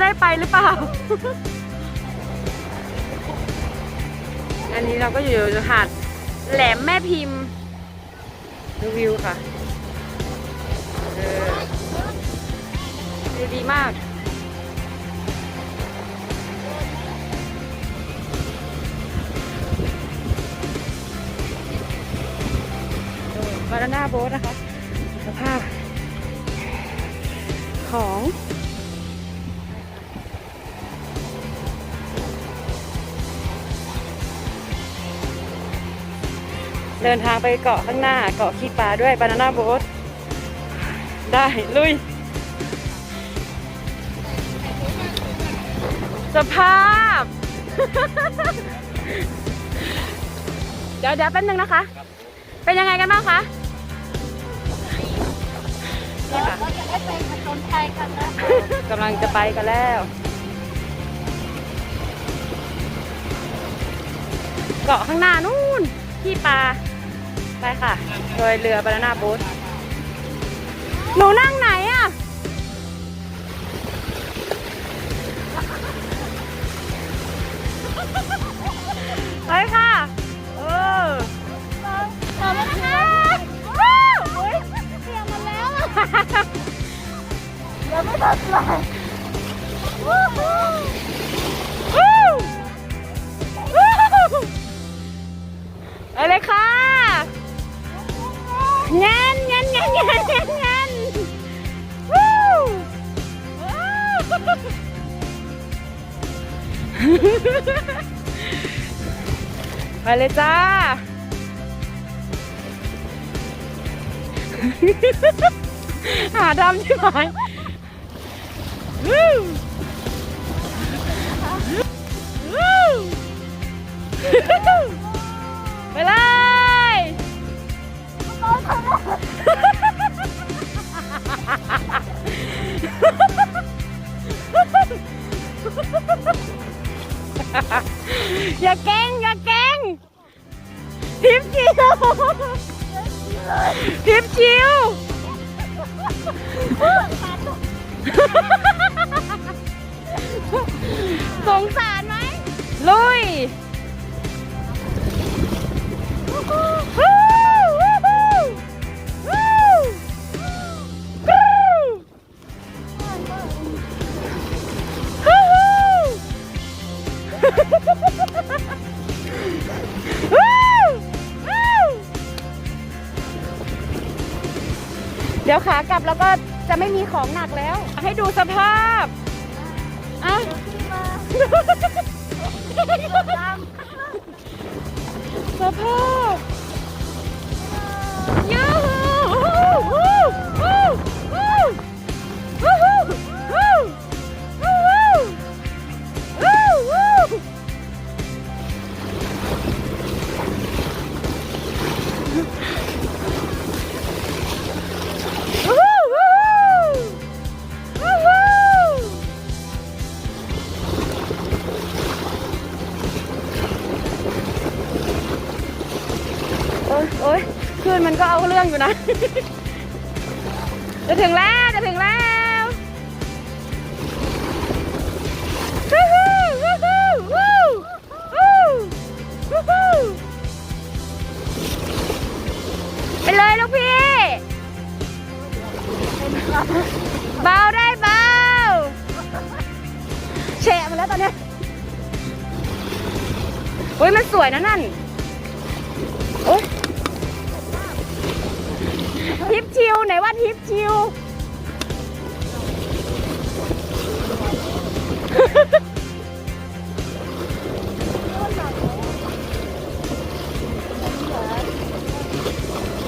ได้ไปหรือเปล่า อันนี้เราก็อยู่หาดแหลมแม่พิมพ์ดูวิวค่ะเออดีมากบานาน่าโบ๊ทนะคะสภาพของ ดินทางไปเกาะข้างหน้าเกาะขี้ปลาด้วยบานาน่าโบ๊ทได้ลุย สภาพ เดี๋ยวเดี๋ยวแป๊บนึงนะคะ เป็นยังไงกันบ้างคะนี่ค่ะเราจะได้ไปผจญภัยกันนะกำลังจะไปกันแล้ว เกาะข้างหน้านู่นที่ปลา ไปค่ะ โดยเรือบานาน่าโบ๊ทหนูนั่งไหนอะ ไปค่ะ เออเราไม่เชื่อว้าวเฮ้ยเสียงมันแล้วอะยังไม่ทันไรวู้ฮู้วู้วู้ไปเลยค่ะ งานงานงานงานงานงานวู้วู้ไปเลยจ้าหาดำใช่ไหมวู้วู้ งสารไหมลุยวู้วู้วู้วู้วู้วู้วู้เดี๋ยวขากลับแล้วก็จะไม่มีของหนักแล้ว ให้ดูสภาพ อะสภาพยู จะถึงแล้ว จะถึงแล้ววู้ฮู้วู้ฮู้วู้วู้ฮู้ไปเลยลูกพี่ เบาได้เบาแฉะมาแล้วตอนนี้ยอุ้ยมันสวยนะนั่น ชิวไหนว่าทิปชิว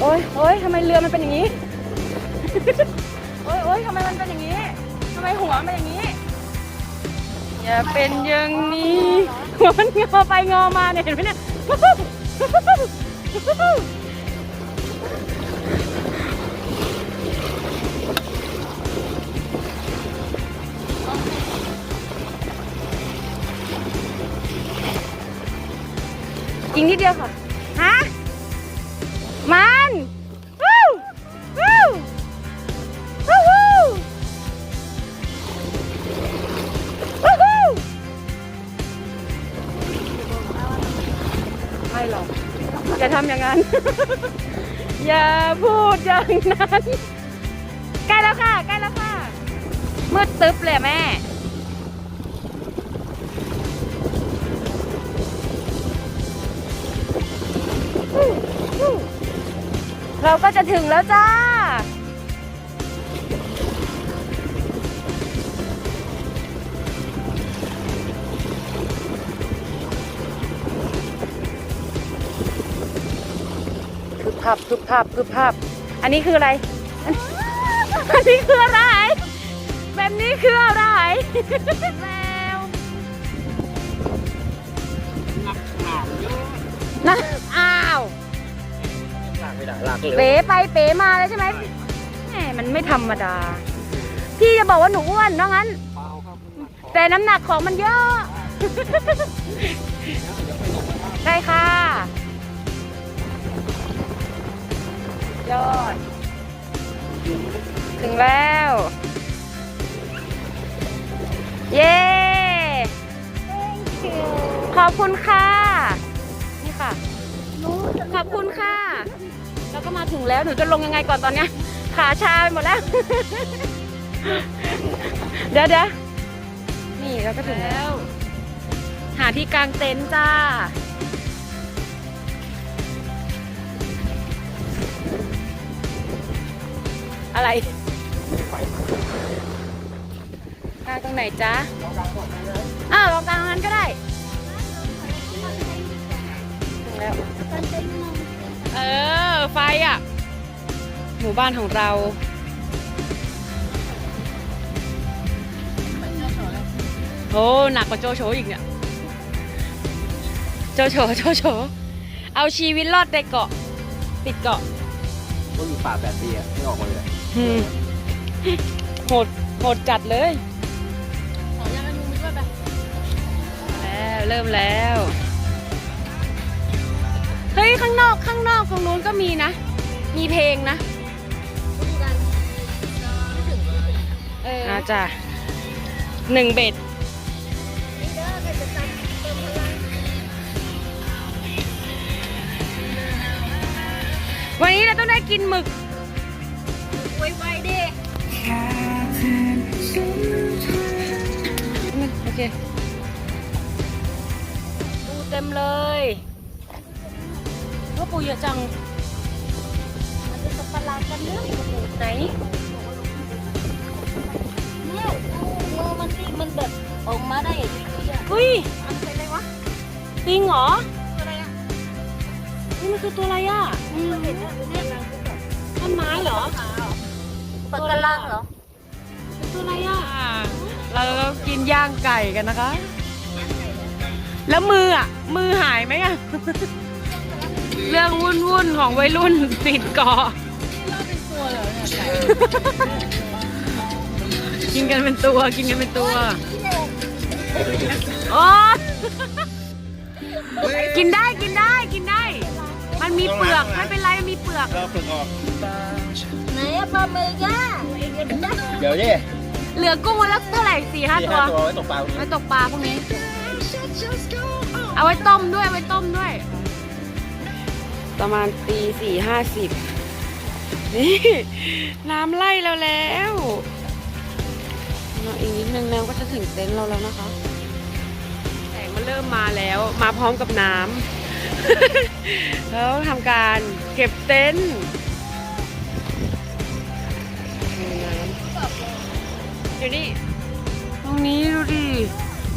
โอ๊ยโอ๊ยทำไมเรือมันเป็นอย่างนี้ โอ๊ยโอ๊ยทำไมมันเป็นอย่างนี้ทำไมหัวมันเป็นอย่างนี้ อย่าเป็นอย่างนี้หัวมันงอไปงอมาเนี่ยเห็นไหมเนี่ย กิงนิดเดียวค่ะ ฮะ มันวู้วู้วู้วู้วู้ไม่หรอกอย่าทำอย่างนั้น อย่าพูดอย่างนั้น ใกล้แล้วค่ะ ใกล้แล้วค่ะ มืดตึ๊บเลยแม่ เราก็จะถึงแล้วจ้าพึบพับพึบพับพึบพับอันนี้คืออะไร อันนี้คืออะไร แบบนี้คืออะไรแล้วงับหามเยอะนะอ้าวลาก ไม่ได้ลากเร็วเป๋ไปเป๋มาเลยใช่ไหมแหมมันไม่ธรรมดา พี่จะบอกว่าหนูอ้วนว่างั้นเปล่าครับแต่น้ำหนักของมันเยอะ ได้ค่ะ ยอด ถึงแล้ว เย้ขอบคุณค่ะ นี่ค่ะ ขอบคุณค่ะ แล้วก็มาถึงแล้วหนูจะลงยังไงก่อนตอนเนี้ย ขาชาไปหมดแล้ว เดี๋ยวเดี๋ยวนี่เราก็ถึงแล้ว หาที่กางเต็นท์จ้า อะไรกางตรงไหนจ๊ะอ้าวลองกางตรงนั้นก็ได้ถึงแล้ว เออ ไฟอะ หมู่บ้านของเรา โอ้หนักกว่าโจโฉอีกเนี่ย โจโฉโจโฉเอาชีวิตรอดในเกาะ ติดเกาะต้องอยู่ป่าแปดปีอะไม่ออกมาเลยอืมโหดโหดจัดเลยแล้วเริ่มแล้ว เฮ้ย ข้างนอกข้างนอกตรงนู้นก็มีนะ มีเพลงนะเอออาจ้ะหนึ่งเบ็ดวันนี้เราต้องได้กินหมึกไวไวๆดิโอเคปูเต็มเลยว่า ปูเยอะจังมันจะสับปะรดกันเนอะไหนเนี่ยมือมันสิมันแบบออกมาได้อย่างนี้อะอุ้ยมันเป็นอะไรวะปิงเหรออะไรอะนี่มันคือตัวอะไรอะมันเห็นอะเนี่ยมันคือแบบต้นไม้เหรอปะการังเหรอตัวอะไรอะเราก็กินย่างไก่กันนะคะ แล้วมืออะ มือหายไหมอะ เรื่องวุ่นวุ่นๆของวัยรุ่นติดเกาะกินกันเป็นตัวกินกันเป็นตัวโอ้กินได้กินได้กินได้ มันมีเปลือกไม่เป็นไรมันมีเปลือก เราฝึกออก ไหนอะปลาหมึกอะเดี๋ยวดิเหลือกุ้งวันละเท่าไหร่สี่ห้าสี่ตัวห้าตัวไว้ตกปลาไว้ตกปลาพวกนี้ เอาไว้ต้มด้วยเอาไว้ต้มด้วย ประมาณตีสี่ห้าสิบนี่ น้ำไล่เราแล้วอีกนิดนึงแล้วก็จะถึงเต็นท์เราแล้วนะคะแสงมันเริ่มมาแล้ว มาพร้อมกับน้ำแล้วทำการเก็บเต็นท์น้ำอยู่นี่ ตรงนี้ดูดิ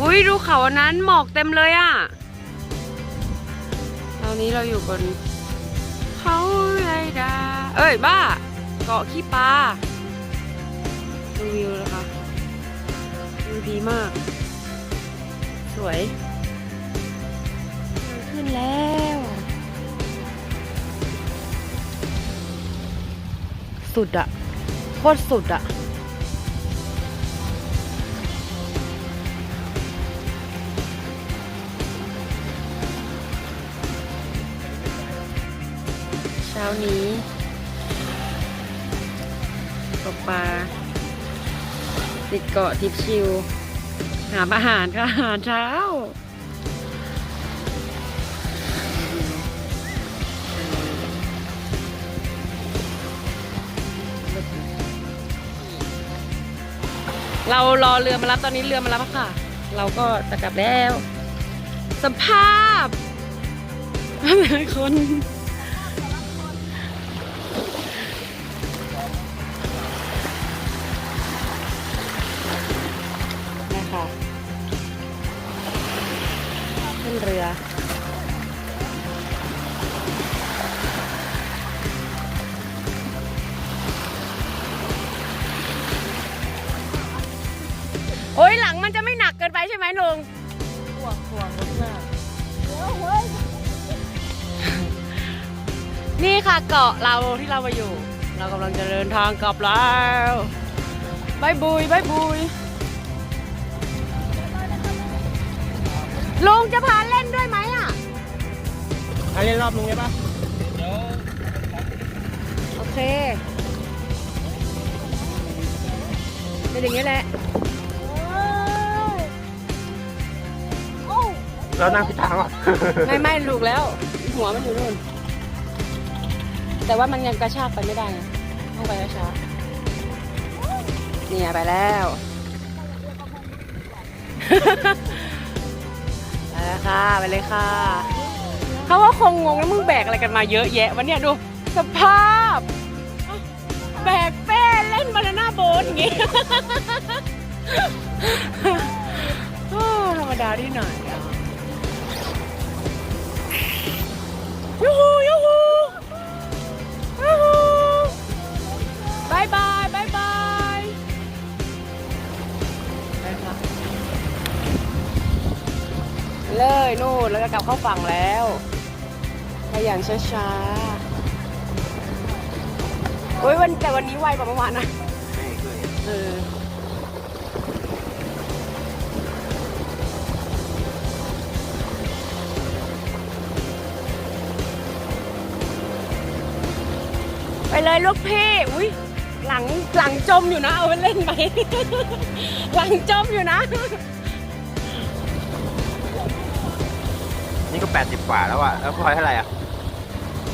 อุ้ยดูเขาอันนั้นหมอกเต็มเลยอะ่ะตอนนี้เราอยู่บน เขาไรดา เอ้ย บ้า เกาะขี้ปลาดูวิวนะคะวิวดีมาก สวยขึ้นแล้ว สุดอะโคตรสุดอะ ช้านี้ตกปลาติดเกาะทิพชิว หาอาหารค่ะอาหารเช้า เรารอเรือมารับตอนนี้เรือมารับค่ะ เราก็จะกลับแล้ว สภาพคน เรือ โอ้ยหลังมันจะไม่หนักเกินไปใช่ไหมลุงห่วงห่วงมากนี่ค่ะเกาะเราที่เรามาอยู่ เรากำลังจะเดินทางกลับแล้วบายบุยบายบุย ลุงจะพาเล่นด้วยไหมอะอันนี้รอบนึงใช่ปะโอเค เป็นอย่างนี้แหละ เรานั่งพิดทางอะ ไม่ไม่ถูกแล้ว หัวมันอยู่นู่น แต่ว่ามันยังกระชากไปไม่ได้ไงต้องไปช้าๆเนี่ยไปแล้ว ไปแล้วค่ะไปเลยค่ะเขาว่าคงงงแล้วมึงแบกอะไรกันมาเยอะแยะวันเนี้ยดูสภาพ แบกเป้เล่นบานาน่าโบ๊ทอย่างงี้ ธรรมดาที่ไหนอะยูฮูยูฮู เลยนู่นแล้วก็กลับเข้าฝั่งแล้วไปอย่างช้าๆโอ้ยวันแต่วันนี้ไวกว่าเมื่อวานนะเออไปเลยลูกพี่อุ้ยหลังหลังจมอยู่นะ เอาไปเล่นไปหลังจมอยู่นะ นี่ก็80กว่าแล้วอะแล้วพลอยเท่าไหร่อะ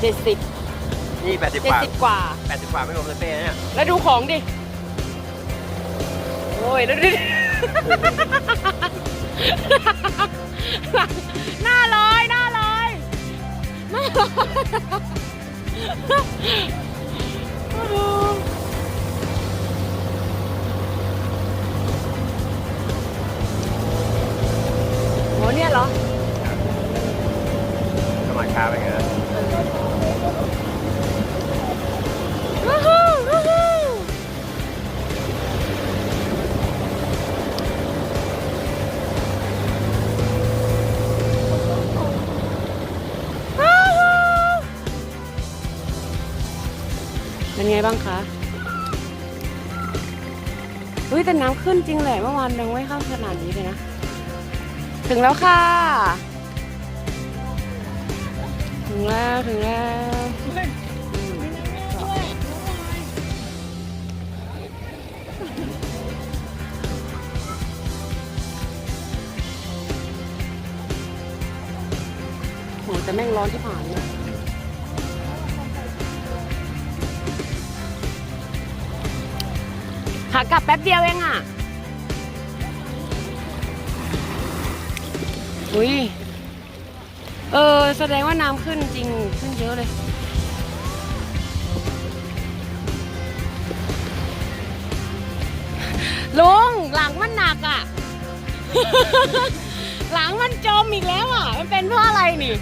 เจ็ดสิบนี่80เจ็กดว่าสิบกว่า80กว่าไม่รวมเลยเป้เนี่ยแล้วดูของดิ โอ้ย แล้วดิหน้าลอยหน้าลอยหน้าลอยโหเนี่ยเหรอสมัคร ช้าไปเงี้ยวู้ฮู้วู้ฮู้วู้ฮู้เป็นไงบ้างคะอุ้ยแต่น้ำขึ้นจริงแหละเมื่อวานยังไม่เข้าขนาดนี้เลยนะ ถึงแล้วค่ะ ถึงแล้วถึงแล้วโหแต่แม่งร้อนที่ผ่านเลยขากลับแป๊บเดียวเองอะ อุ้ย เออแสดงว่าน้ำขึ้นจริงขึ้นเยอะเลย ลุงหลังมันหนักอะ หลังมันจมอีกแล้วอะ มันเป็นเพราะอะไรนี่